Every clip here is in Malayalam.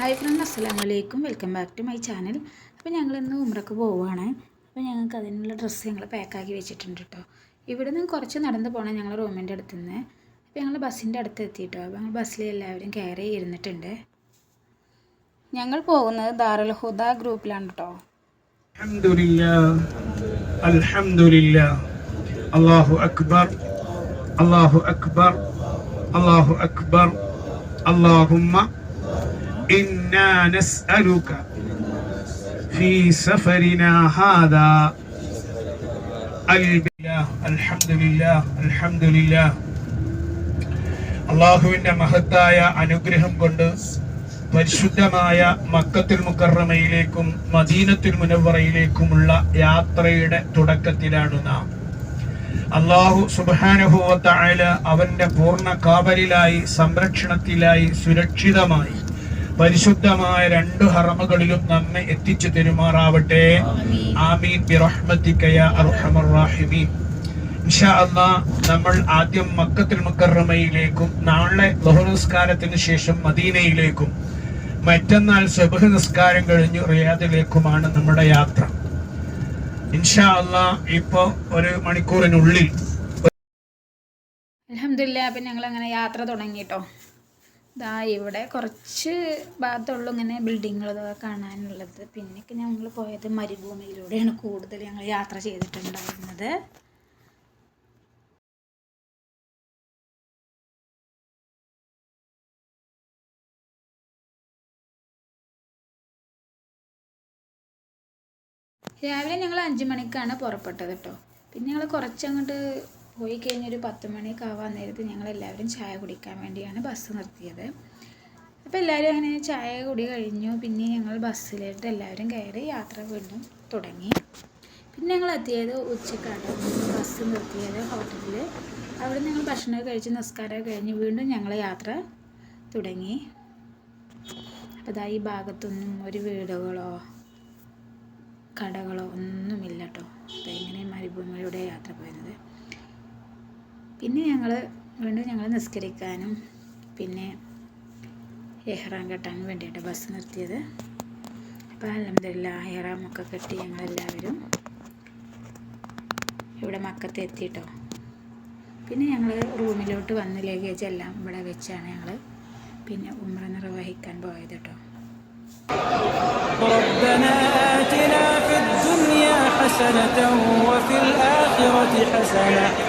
ഹായ് ഫ്രണ്ട് അസ്സലാമു വലൈക്കും welcome back to my channel. അപ്പോൾ ഞങ്ങൾ ഇന്ന് ഉമ്രക്ക് പോവുകയാണ് അപ്പോൾ ഞങ്ങൾക്ക് അതിനുള്ള ഡ്രസ്സ് ഞങ്ങൾ പാക്കാക്കി വെച്ചിട്ടുണ്ട് കേട്ടോ ഇവിടെ നിന്ന് കുറച്ച് നടന്ന് പോകണം ഞങ്ങൾ റൂമിന്റെ അടുത്ത് നിന്ന് അപ്പോൾ ഞങ്ങൾ ബസ്സിന്റെ അടുത്ത് എത്തിയിട്ടോ അപ്പോൾ ഞങ്ങൾ ബസ്സിൽ എല്ലാവരും കയറി ഇരുന്നിട്ടുണ്ട്. ഞങ്ങൾ പോകുന്നത് ദാറുൽ ഹുദ ഗ്രൂപ്പിലാണ് കേട്ടോ അള്ളാഹു അക്ബർ അള്ളാഹു അക്ബർ അള്ളാഹു അക്ബർ. അള്ളാഹുമ്മ إنا نسألك في سفرنا هذا البلاء الحمد لله الحمد لله അള്ളാഹുവിന്റെ മഹത്തായ അനുഗ്രഹം കൊണ്ട് പരിശുദ്ധമായ മക്കത്തുൽ മുക്കറമയിലേക്കും മദീനത്തുൽ മുനവറയിലേക്കുമുള്ള യാത്രയുടെ തുടക്കത്തിലാണ് നാം അള്ളാഹു സുബാനുഭവത്തായ അവന്റെ പൂർണ്ണ കാവലിലായി സംരക്ഷണത്തിലായി സുരക്ഷിതമായി പരിശുദ്ധമായ രണ്ട് ഹറമകളിലും നമ്മെ എത്തിച്ചു തെരുമാറാവട്ടെ. ആമീൻ. ബിറഹ്മത്തിക്കയ അർഹമർ റാഹിമീൻ. ഇൻഷാ അല്ലാ നമ്മൾ ആദ്യം മക്കത്തിൽ മുക്കറമയിലേക്കും നാളെ ബഹുനസ്കാരത്തിന് ശേഷം മദീനയിലേക്കും മറ്റന്നാൾ സബഹ് നിസ്കാരം കഴിഞ്ഞു റിയാദിലേക്കുമാണ് നമ്മുടെ യാത്ര. ഇൻഷാ അള്ളാ ഇപ്പോൾ ഒരു മണിക്കൂറിനുള്ളിൽ അലഹമില്ല പിന്നെ ഞങ്ങൾ അങ്ങനെ യാത്ര തുടങ്ങി കേട്ടോ ദാ ഇവിടെ കുറച്ച് ഭാഗത്തുള്ളൂ ഇങ്ങനെ ബിൽഡിങ്ങുകൾ ഇതൊക്കെ കാണാനുള്ളത്. പിന്നെയൊക്കെ ഞങ്ങൾ പോയത് മരുഭൂമിയിലൂടെയാണ് കൂടുതൽ ഞങ്ങൾ യാത്ര ചെയ്തിട്ടുണ്ടായിരുന്നത്. രാവിലെ ഞങ്ങൾ അഞ്ച് മണിക്കാണ് പുറപ്പെട്ടത് കേട്ടോ. പിന്നെ ഞങ്ങൾ കുറച്ചങ്ങോട്ട് പോയി കഴിഞ്ഞൊരു പത്ത് മണിയൊക്കെ ആവാൻ നേരത്ത് ഞങ്ങൾ എല്ലാവരും ചായ കുടിക്കാൻ വേണ്ടിയാണ് ബസ് നിർത്തിയത്. അപ്പോൾ എല്ലാവരും അങ്ങനെ ചായ കുടി കഴിഞ്ഞു. പിന്നെ ഞങ്ങൾ ബസ്സിലിട്ട് എല്ലാവരും കയറി യാത്ര വീണ്ടും തുടങ്ങി. പിന്നെ ഞങ്ങൾ എത്തിയത് ഉച്ചക്കാണ്. ബസ് നിർത്തിയത് ഹോട്ടലിൽ അവിടെ ഞങ്ങൾ ഭക്ഷണമൊക്കെ കഴിച്ച് നിസ്കാരമൊക്കെ കഴിഞ്ഞ് വീണ്ടും ഞങ്ങൾ യാത്ര തുടങ്ങി. അപ്പോൾ ഇതാ ഈ ഭാഗത്തൊന്നും ഒരു വീടുകളോ കടകളോ ഒന്നുമില്ല കേട്ടോ അപ്പോൾ ഇങ്ങനെ മരുഭൂമിയിലൂടെ യാത്ര പോയത് പിന്നെ ഞങ്ങൾ വീണ്ടും ഞങ്ങൾ നിസ്കരിക്കാനും പിന്നെ എഹ്റാം കെട്ടാനും വേണ്ടിയിട്ട് ബസ് നിർത്തിയത് അപ്പോൾ അലഹമില്ല എഹ്റാമൊക്കെ കെട്ടി ഞങ്ങളെല്ലാവരും ഇവിടെ മക്കത്ത് എത്തിയിട്ടോ പിന്നെ ഞങ്ങൾ റൂമിലോട്ട് വന്ന് ലഗേജ് എല്ലാം ഇവിടെ വെച്ചാണ് ഞങ്ങൾ പിന്നെ ഉമ്ര നിർവഹിക്കാൻ പോയത് കേട്ടോ ربنا آتنا في الدنيا حسنة وفي الآخرة حسنة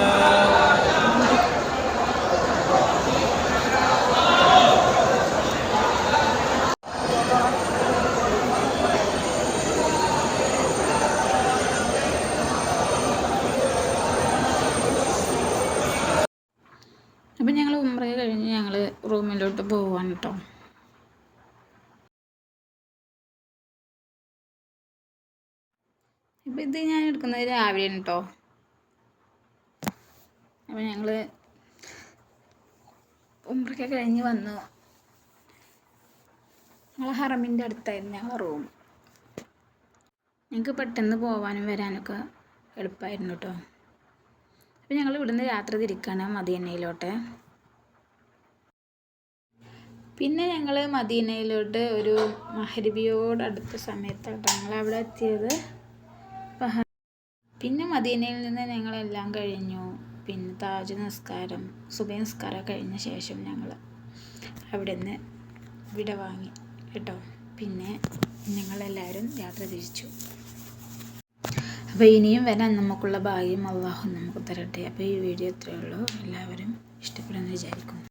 റൂമിലോട്ട് പോവാണ് കേട്ടോ ഇപ്പൊ ഇത് ഞാൻ എടുക്കുന്നത് രാവിലെയാണ് കേട്ടോ അപ്പൊ ഞങ്ങൾ ഉമ്രയൊക്കെ കഴിഞ്ഞ് വന്നു. ഞങ്ങൾ ഹറമിന്റെ അടുത്തായിരുന്നു ഞങ്ങൾ റൂം. ഞങ്ങൾക്ക് പെട്ടെന്ന് പോകാനും വരാനൊക്കെ എളുപ്പമായിരുന്നു കേട്ടോ അപ്പം ഞങ്ങൾ ഇവിടുന്ന് യാത്ര തിരിക്കുകയാണ് മദീനയിലോട്ട്. പിന്നെ ഞങ്ങൾ മദീനയിലോട്ട് ഒരു മഹരിബിയോട് അടുത്ത സമയത്താണ് ഞങ്ങൾ അവിടെ എത്തിയത് പിന്നെ മദീനയിൽ നിന്ന് ഞങ്ങളെല്ലാം കഴിഞ്ഞു. പിന്നെ താജ് നിസ്കാരം സുബൈ നിസ്കാരം കഴിഞ്ഞ ശേഷം ഞങ്ങൾ അവിടെ നിന്ന് വിട വാങ്ങി കേട്ടോ. പിന്നെ ഞങ്ങളെല്ലാവരും യാത്ര തിരിച്ചു. അപ്പോൾ ഇനിയും വരാൻ നമുക്കുള്ള ഭാഗ്യം അള്ളാഹു നമുക്ക് തരട്ടെ. അപ്പോൾ ഈ വീഡിയോ ഇത്രയേ ഉള്ളൂ. എല്ലാവരും ഇഷ്ടപ്പെടുമെന്ന് വിചാരിക്കുന്നു.